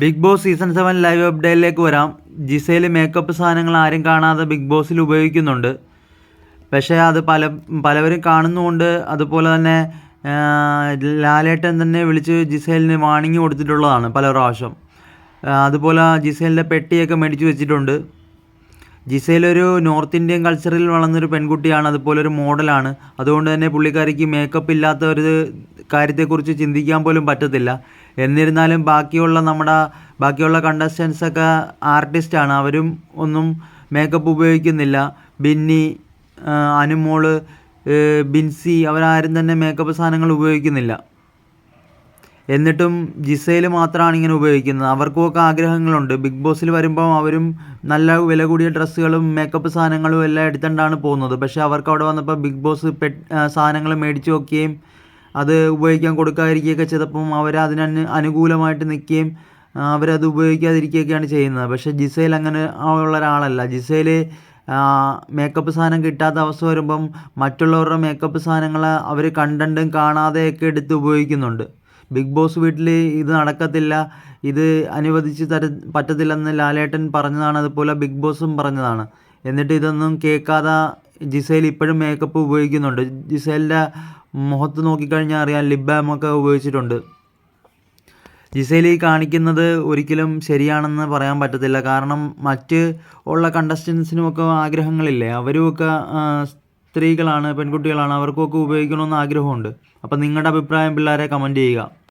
Bigg Boss season seven live അപ്ഡേറ്റിലേക്ക് വരാം. ജിസയിൽ makeup സാധനങ്ങൾ ആരും കാണാതെ ബിഗ് ബോസിൽ ഉപയോഗിക്കുന്നുണ്ട്. പക്ഷേ അത് പല പലവരും കാണുന്നുമുണ്ട്. അതുപോലെ തന്നെ ലാലേട്ടൻ തന്നെ വിളിച്ച് ജിസേലിന് വാണിംഗ് കൊടുത്തിട്ടുള്ളതാണ് പല പ്രാവശ്യം. അതുപോലെ ജിസേലിന്റെ പെട്ടിയൊക്കെ മേടിച്ച് വെച്ചിട്ടുണ്ട്. ജിസേൽ ഒരു നോർത്ത് ഇന്ത്യൻ കൾച്ചറിൽ വളർന്നൊരു പെൺകുട്ടിയാണ് അതുപോലെ ഒരു മോഡലാണ്. അതുകൊണ്ട് തന്നെ പുള്ളിക്കാരിക്ക് മേക്കപ്പ് ഇല്ലാത്ത ഒരു കാര്യത്തെക്കുറിച്ച് ചിന്തിക്കാൻ പോലും പറ്റത്തില്ല. എന്നിരുന്നാലും ബാക്കിയുള്ള നമ്മുടെ ബാക്കിയുള്ള കണ്ടസ്റ്റൻസൊക്കെ ആർട്ടിസ്റ്റാണ് അവരും ഒന്നും മേക്കപ്പ് ഉപയോഗിക്കുന്നില്ല. ബിന്നി അനുമോൾ ബിൻസി അവരാരും തന്നെ മേക്കപ്പ് സാധനങ്ങൾ ഉപയോഗിക്കുന്നില്ല. എന്നിട്ടും ജിസയിൽ മാത്രമാണ് ഇങ്ങനെ ഉപയോഗിക്കുന്നത്. അവർക്കുമൊക്കെ ആഗ്രഹങ്ങളുണ്ട്. ബിഗ് ബോസിൽ വരുമ്പം അവരും നല്ല വില കൂടിയ ഡ്രസ്സുകളും മേക്കപ്പ് സാധനങ്ങളും എല്ലാം എടുത്തുകൊണ്ടാണ് പോകുന്നത്. പക്ഷേ അവർക്ക് അവിടെ വന്നപ്പോൾ ബിഗ് ബോസ് പെ സാധനങ്ങൾ മേടിച്ച് നോക്കുകയും അത് ഉപയോഗിക്കാൻ കൊടുക്കാതിരിക്കുകയൊക്കെ ചെയ്തപ്പം അവർ അതിന് അനുകൂലമായിട്ട് നിൽക്കുകയും അവരത് ഉപയോഗിക്കാതിരിക്കുകയൊക്കെയാണ് ചെയ്യുന്നത്. പക്ഷേ ജിസയിൽ അങ്ങനെ ഉള്ള ഒരാളല്ല. ജിസയിൽ മേക്കപ്പ് സാധനം കിട്ടാത്ത അവസ്ഥ വരുമ്പം മറ്റുള്ളവരുടെ മേക്കപ്പ് സാധനങ്ങൾ അവർ കണ്ടണ്ടും കാണാതെയൊക്കെ എടുത്ത് ഉപയോഗിക്കുന്നുണ്ട്. ബിഗ് ബോസ് വീട്ടിൽ ഇത് നടക്കത്തില്ല ഇത് അനുവദിച്ച് തര പറ്റത്തില്ലെന്ന് ലാലേട്ടൻ പറഞ്ഞതാണ് അതുപോലെ ബിഗ് ബോസും പറഞ്ഞതാണ്. എന്നിട്ട് ഇതൊന്നും കേൾക്കാതെ ജിസേൽ ഇപ്പോഴും മേക്കപ്പ് ഉപയോഗിക്കുന്നുണ്ട്. ജിസേലിന്റെ മുഖത്ത് നോക്കിക്കഴിഞ്ഞാൽ അറിയാം ലിപ് ബാമൊക്കെ ഉപയോഗിച്ചിട്ടുണ്ട്. ജിസേൽ ഈ കാണിക്കുന്നത് ഒരിക്കലും ശരിയാണെന്ന് പറയാൻ പറ്റത്തില്ല. കാരണം മറ്റ് ഉള്ള കണ്ടസ്റ്റൻസിനുമൊക്കെ ആഗ്രഹങ്ങളില്ലേ അവരുമൊക്കെ സ്ത്രീകളാണ് പെൺകുട്ടികളാണ് അവർക്കൊക്കെ ഉപയോഗിക്കണമെന്ന് ആഗ്രഹമുണ്ട്. അപ്പം നിങ്ങളുടെ അഭിപ്രായം പിള്ളേരെ കമന്റ് ചെയ്യുക.